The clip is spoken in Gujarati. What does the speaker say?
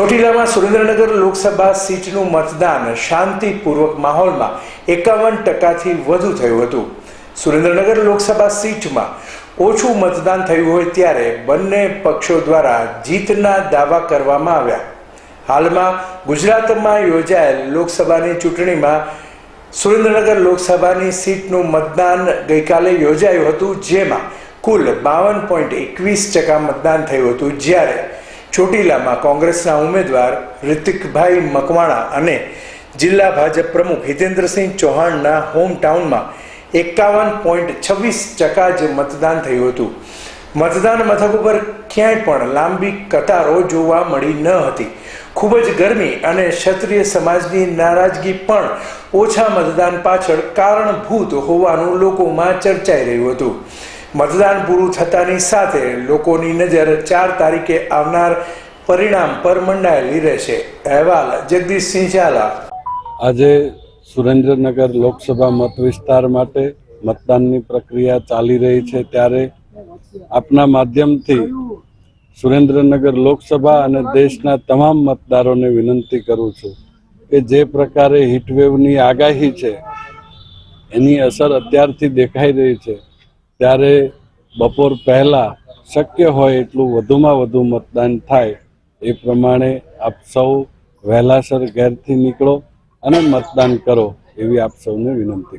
ચોટીલામાં સુરેન્દ્રનગર લોકસભા સીટનું મતદાન શાંતિપૂર્વક માહોલમાં એકાવન ટકાથી વધુ થયું હતું. સુરેન્દ્રનગર લોકસભા સીટમાં ઓછું મતદાન થયું હોય ત્યારે બંને પક્ષો દ્વારા જીતના દાવા કરવામાં આવ્યા. હાલમાં ગુજરાતમાં યોજાયેલ લોકસભાની ચૂંટણીમાં સુરેન્દ્રનગર લોકસભાની સીટનું મતદાન ગઈકાલે યોજાયું હતું, જેમાં કુલ બાવન પોઈન્ટ એકવીસ ટકા મતદાન થયું હતું. જ્યારે ચોટીલામાં કોંગ્રેસના ઉમેદવાર રિતિકભાઈ મકવાણા અને જિલ્લા ભાજપ પ્રમુખ હિતેન્દ્રસિંહ ચૌહાણના હોમ ટાઉનમાં એકાવન પોઈન્ટ છવ્વીસ ટકા જ મતદાન થયું હતું. મતદાન મથક ઉપર ક્યાંય પણ લાંબી કતારો જોવા મળી ન હતી. ખૂબ જ ગરમી અને ક્ષત્રિય સમાજની નારાજગી પણ ઓછા મતદાન પાછળ કારણભૂત હોવાનું લોકોમાં ચર્ચાઈ રહ્યું હતું. મતદાન પૂરું થતાની સાથે લોકોની નજર ચાર તારીખે આવનાર પરિણામ પર મંડાયેલી રહેશે. અહેવાલ જગદીશસિંહ ઝાલા આજે સુરેન્દ્રનગર લોકસભા મત વિસ્તાર માટે મતદાનની પ્રક્રિયા ચાલી રહી છે ત્યારે આપના માધ્યમથી સુરેન્દ્રનગર લોકસભા અને દેશના તમામ મતદારોને વિનંતી કરું છું કે જે પ્રકારે હીટવેવની આગાહી છે, એની અસર અત્યારથી દેખાઈ રહી છે. ત્યારે બપોર પહેલાં શક્ય હોય એટલું વધુમાં વધુ મતદાન થાય એ પ્રમાણે આપ સૌ વહેલાસર ઘેરથી નીકળો અને મતદાન કરો એવી આપ સૌને વિનંતી કરું